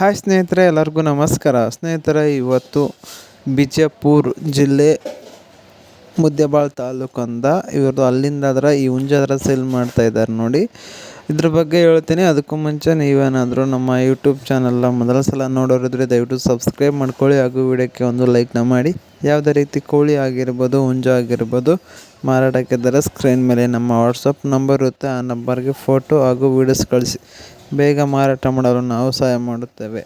Hi ಸ್ನೇಹಿತರೆ, ಎಲ್ಲರಿಗೂ ನಮಸ್ಕಾರ. ಸ್ನೇಹಿತರೆ, ಇವತ್ತು ಬಿಜಾಪುರ್ ಜಿಲ್ಲೆ ಮುದ್ದೆಬಾಳ್ ತಾಲೂಕಂದ ಇವ್ರದ್ದು ಅಲ್ಲಿಂದ ಆದ್ರೆ ಈ ಹುಂಜಾದ್ರ ಸೇಲ್ ಮಾಡ್ತಾ ಇದ್ದಾರೆ ನೋಡಿ. ಇದ್ರ ಬಗ್ಗೆ ಹೇಳ್ತೀನಿ. ಅದಕ್ಕೂ ಮುಂಚೆ ನೀವೇನಾದರೂ ನಮ್ಮ ಯೂಟ್ಯೂಬ್ ಚಾನಲ್ನ ಮೊದಲ ಸಲ ನೋಡೋರಿದ್ರೆ ದಯವಿಟ್ಟು ಸಬ್ಸ್ಕ್ರೈಬ್ ಮಾಡ್ಕೊಳ್ಳಿ ಹಾಗೂ ವಿಡಿಯೋಕ್ಕೆ ಒಂದು ಲೈಕ್ನ ಮಾಡಿ. ಯಾವುದೇ ರೀತಿ ಕೋಳಿ ಆಗಿರ್ಬೋದು, ಹುಂಜ ಆಗಿರ್ಬೋದು, ಮಾರಾಟಕ್ಕಿದ್ದರೆ ಸ್ಕ್ರೀನ್ ಮೇಲೆ ನಮ್ಮ ವಾಟ್ಸಪ್ ನಂಬರ್ ಇರುತ್ತೆ. ಆ ನಂಬರ್ಗೆ ಫೋಟೋ ಹಾಗೂ ವೀಡಿಯೋಸ್ ಕಳಿಸಿ. ಬೇಗ ಮಾರಾಟ ಮಾಡಲು ನಾವು ಸಹಾಯ ಮಾಡುತ್ತೇವೆ.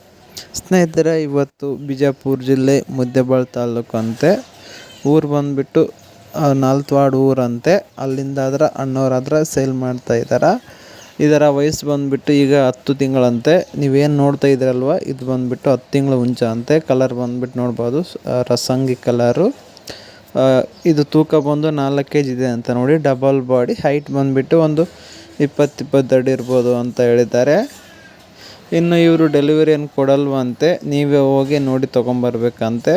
ಸ್ನೇಹಿತರೆ, ಇವತ್ತು ಬಿಜಾಪುರ ಜಿಲ್ಲೆ ಮುದ್ದೆಬಾಳ್ ತಾಲೂಕು ಅಂತೆ ಊರು ಬಂದುಬಿಟ್ಟು ನಾಲ್ತ್ವಾಡ್ ಊರಂತೆ. ಅಲ್ಲಿಂದ ಆದ್ರೆ ಅಣ್ಣವ್ರಾದ್ರೆ ಸೇಲ್ ಮಾಡ್ತಾ ಇದ್ದಾರೆ ಇದರ ವಯಸ್ಸು ಬಂದುಬಿಟ್ಟು ಈಗ ಹತ್ತು ತಿಂಗಳಂತೆ. ನೀವೇನು ನೋಡ್ತಾ ಇದ್ದೀರಲ್ವ ಇದು ಬಂದುಬಿಟ್ಟು ಹತ್ತು ತಿಂಗಳು ಹುಂಚ ಅಂತೆ ಕಲರ್ ಬಂದುಬಿಟ್ಟು ನೋಡ್ಬೋದು. ರಸಂಗಿ ಕಲರು ಇದು ತೂಕ ಬಂದು ನಾಲ್ಕು ಕೆ ಜಿ ಇದೆ ಅಂತ ನೋಡಿ. ಡಬಲ್ ಬಾಡಿ ಹೈಟ್ ಬಂದುಬಿಟ್ಟು ಒಂದು ಇಪ್ಪತ್ತು ಇಪ್ಪತ್ತು ಇರ್ಬೋದು ಅಂತ ಹೇಳಿದ್ದಾರೆ. ಇನ್ನು ಇವರು ಡೆಲಿವರಿಯನ್ನು ಕೊಡಲ್ವಂತೆ, ನೀವೇ ಹೋಗಿ ನೋಡಿ ತೊಗೊಂಬರ್ಬೇಕಂತೆ.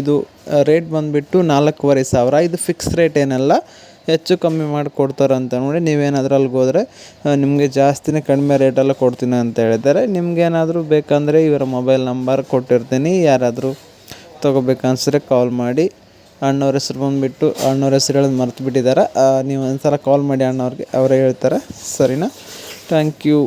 ಇದು ರೇಟ್ ಬಂದುಬಿಟ್ಟು ನಾಲ್ಕೂವರೆ ಸಾವಿರ. ಇದು ಫಿಕ್ಸ್ ರೇಟ್ ಏನಲ್ಲ ಹೆಚ್ಚು ಕಮ್ಮಿ ಮಾಡಿ ಕೊಡ್ತಾರಂತ ನೋಡಿ ನೀವೇನಾದರೂ ಅಲ್ಲಿಗೆ ಹೋದರೆ ನಿಮಗೆ ಜಾಸ್ತಿನೇ ಕಡಿಮೆ ರೇಟಲ್ಲ ಕೊಡ್ತೀನಿ ಅಂತ ಹೇಳಿದ್ದಾರೆ. ನಿಮಗೇನಾದರೂ ಬೇಕಂದರೆ ಇವರ ಮೊಬೈಲ್ ನಂಬರ್ ಕೊಟ್ಟಿರ್ತೀನಿ. ಯಾರಾದರೂ ತೊಗೋಬೇಕನ್ಸಿದ್ರೆ ಕಾಲ್ ಮಾಡಿ. ಅಣ್ಣವ್ರ ಹೆಸ್ರು ಬಂದುಬಿಟ್ಟು, ಅಣ್ಣವ್ರ ಹೆಸ್ರು ಹೇಳೋದು ಮರ್ತು ಬಿಟ್ಟಿದ್ದಾರೆ ನೀವು ಒಂದ್ಸಲ ಕಾಲ್ ಮಾಡಿ ಅಣ್ಣವ್ರಿಗೆ, ಅವರೇ ಹೇಳ್ತಾರೆ. ಸರಿನಾ? Thank you